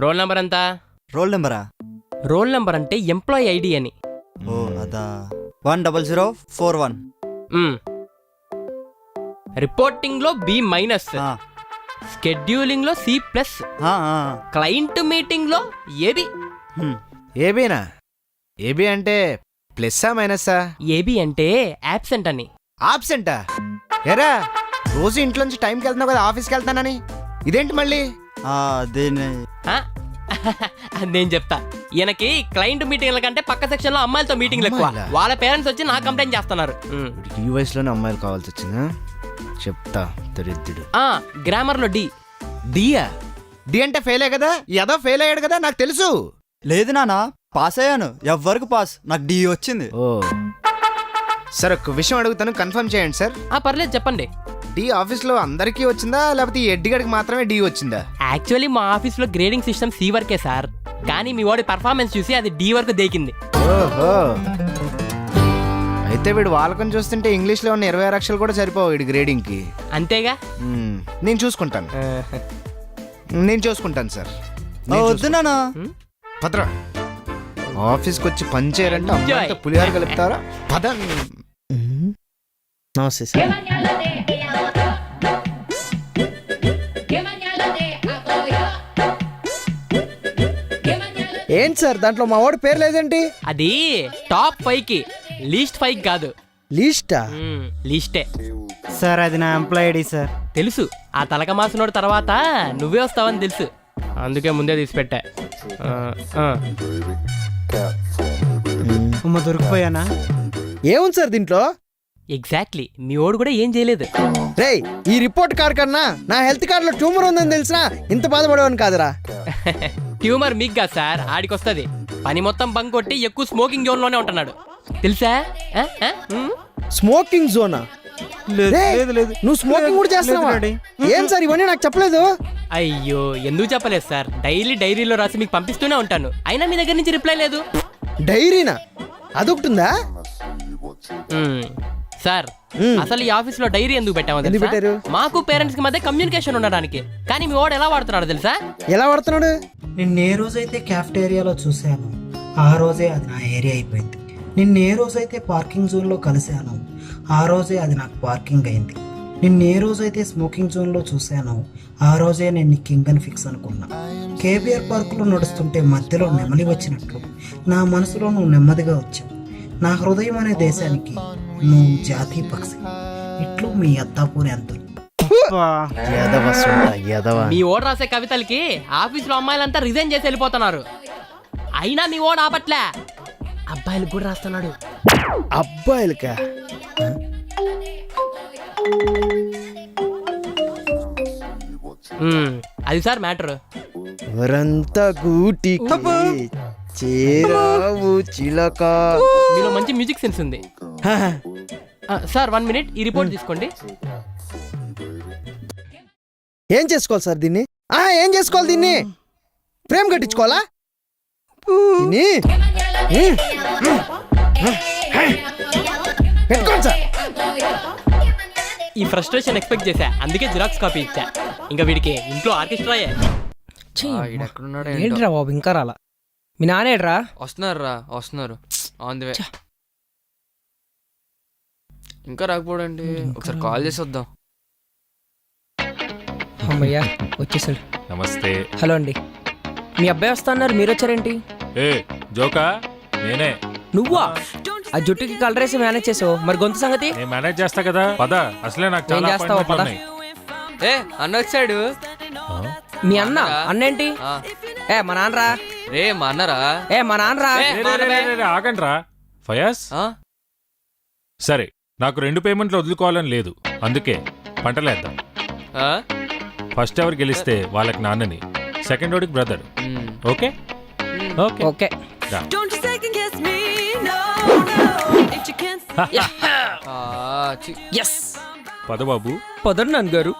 Role number ఎంత? Roll నెంబరా? Roll number అంటే ఎంప్లాయీ ఐడి అని. ఓ అదా. One double zero four one. మ్మ్. రిపోర్టింగ్లో బి మైనస్. స్కెడ్యూలింగ్లో సి ప్లస్. క్లయింట్ మీటింగ్లో ఏబి. ఏబీనా? ఏబీ అంటే ప్లస్సా మైనస్సా? ఏబి అంటే యాబ్సెంట్ అని. ఆబ్సెంటా? ఎరా రోజు ఇంట్లోంచి టైంకి వెళ్తున్నావు కదా ఆఫీస్కి వెళ్తానని ఇదేంటి మళ్ళీ? దీన్ని? నేను చెప్తా. ఈయనకి క్లయింట్ మీటింగ్ల కంటే పక్క సెక్షన్లో అమ్మాయిలతో మీటింగ్లు ఎక్కువ? వాళ్ళ పేరెంట్స్ వచ్చి నా కంప్లైంట్ చేస్తున్నారు. ఈ వయసులోనే అమ్మాయిలు కావాల్సి వచ్చిందా? చెప్తా దరిద్రుడు. ఆ గ్రామర్లో డి డియా డి అంటే ఫెయిలే కదా? ఏదో ఫెయిల్ అయ్యాడు కదా? నాకు తెలుసు. లేదు నాన్న పాస్ అయ్యాను. ఎవ్వరికి పాస్ నాకు డి వచ్చింది. ఓ. సార్ ఒక విషయం అడుగుతాను. కన్ఫర్మ్ చేయండి సార్. ఆ పర్లేదు చెప్పండి. డి ఆఫీస్లో అందరికీ వచ్చిందా? లేకపోతే ఈ ఎడ్డిగడికి మాత్రమే డి వచ్చిందా? యాక్చువల్లీ మా ఆఫీస్లో గ్రేడింగ్ సిస్టమ్ సి వర్కే సార్. కానీ మీ వాడి పర్ఫార్మెన్స్ చూసి అది డి వరకు దేకింది. ఓహో. అయితే వీడు వాళ్ళకని చూస్తుంటే ఇంగ్లీష్లో ఉన్న ఇరవై ఆరు అక్షరాలు కూడా సరిపోవు వీడి గ్రేడింగ్కి అంతేగా? మ్మ్. నేను చూసుకుంటాను. నేను చూసుకుంటాను సార్. నేను వద్దు నాన్న పదర. ఆఫీస్కి వచ్చి పని చేయాలంటే. అమ్మాయితో పులిహార కలుపుతారా? పద నమస్తే సార్ ఏంటి సార్ దాంట్లో మా వాడి పేరు లేదేంటి? అది టాప్ ఫైవ్కి లీస్ట్ ఫైవ్ కాదు. లీస్టా? మ్మ్, లీస్టే. సార్ అది నా ఎంప్లాయ్ ఐడి సార్. తెలుసు ఆ తలక మాసినోడు తర్వాత నువ్వే వస్తావని తెలుసు. అందుకే ముందే తీసి పెట్టా ఆ, ఆ. అమ్మ దొరికిపోయానా? ఏముంది సార్ దీంట్లో? ఎగ్జాక్ట్లీ మీ ఓడు కూడా ఏం చేయలేదు. రేయ్ ఈ రిపోర్ట్ కార్డ్ కన్నా నా హెల్త్ కార్డులో ట్యూమర్ ఉందని తెలిసినా ఇంత బాధపడేవాని కాదురా. ట్యూమర్ మీకు కాదు సార్ ఆడికి వస్తుంది పని మొత్తం బంక్ కొట్టి ఎక్కువ స్మోకింగ్ జోన్లోనే ఉంటున్నాడు. తెలుసా? ఆ? ఆ? ఉమ్? స్మోకింగ్ జోనా? లేదు లేదు నువ్వు స్మోకింగ్ కూడా చేస్తున్నావా. ఏం సార్ ఇవన్నీ నాకు చెప్పలేదు? అయ్యో ఎందుకు చెప్పలేదు సార్? డైలీ డైరీలో రాసి మీకు పంపిస్తూనే ఉంటాను. అయినా మీ దగ్గర నుంచి రిప్లై లేదు. డైరీనా? అదొకటి ఉందా ఉమ్. సార్. అసలు ఈ ఆఫీస్లో డైరీ ఎందుకు పెట్టామో పెట్టారు? మాకు పేరెంట్స్కి మధ్య కమ్యూనికేషన్ ఉండడానికి. కానీ మీ వాడు ఎలా వాడుతున్నాడు తెలుసా? ఎలా పడుతున్నాడు నిన్న ఏ రోజైతే క్యాఫ్టేరియాలో చూశాను ఆ రోజే అది నా ఏరియా అయిపోయింది. నిన్న ఏ రోజైతే పార్కింగ్ జోన్లో కలిశాను ఆ రోజే అది నాకు పార్కింగ్ అయింది. నిన్న ఏ రోజైతే స్మోకింగ్ జోన్లో చూశాను ఆ రోజే నేను కింగ్ అని ఫిక్స్ అనుకున్నా. కేబిఆర్ పార్కులో నడుస్తుంటే మధ్యలో నెమలి వచ్చినట్లు నా మనసులో నువ్వు నెమ్మదిగా వచ్చావు. నా హృదయం అనే దేశానికి నువ్వు జాతీయ పక్షి. ఇట్లు మీ అత్తాపూరి అంతులు మీ ఓడు రాసే కవితలకి ఆఫీస్లో అమ్మాయిలంతా రిజైన్ చేసి వెళ్ళిపోతున్నారు. అయినా మీ ఓడు ఆపట్లే. అబ్బాయిలకు కూడా రాస్తున్నాడు. అబ్బాయిలకా? అది సార్ మ్యాటర్. వరంతా గూటికి చేరావు చిలక. మీలో మంచి మ్యూజిక్ సెన్స్ ఉంది. ఆ, సార్ వన్ మినిట్ ఈ రిపోర్ట్ తీసుకోండి. ఏం చేసుకోవాలి సార్ దీన్ని? ఆ ఏం చేసుకోవాలి దీన్ని? ఫ్రేమ్ కట్టించుకోవాలా? దీన్ని? పెట్టుకోండి సార్. ఈ ఫ్రస్ట్రేషన్ ఎక్స్పెక్ట్ చేశా. అందుకే జిరాక్స్ కాపీ ఇచ్చా. ఇంకా వీడికి ఇంట్లో ఆర్కెస్ట్రాయే ఏంట్రా బాబు ఇంకా రాలా. మీ నానేడ్రా వస్తున్నారు రా వస్తున్నారు. ఆన్ ది వే ఇంకా రాకపోడండి. ఒకసారి కాల్ చేసి వద్దాం. అమ్మయ్యా వచ్చేసాడు. నమస్తే. హలో అండి. మీ అబ్బాయి వస్తా అన్నారు మీరు వచ్చారేంటి? ఏ జోకా? నేనే. నువ్వా? ఆ జుట్టుకి కలర్ వేసి మేనేజ్ చేసావు. మరి గొంతు సంగతి? నేను మేనేజ్ చేస్తా కదా. పద అసలే నాకు ఏం చాలా చేస్తావో? పద. ఉన్నాయి. ఏ అన్న వచ్చాడు? మీ అన్న? అన్నేంటి ఆ, ఏ మా నాన్నరా? రే మా అన్నరా. ఏ మా నాన్నరా? ఏ, రే, రే, రే, రే, రే, ఆగండి రా ఫయాజ్? ఆ? సరే నాకు రెండు పేమెంట్లు వదులుకోవాలని లేదు. అందుకే పంటలేద్దాం. ఆ? ఫస్ట్ ఎవరు గెలిస్తే వాళ్ళకి నాన్నని సెకండ్ ఓడికి బ్రదర్ ఓకే. ఓకే. ఓకే. పద బాబు పొదరు నాన్న గారు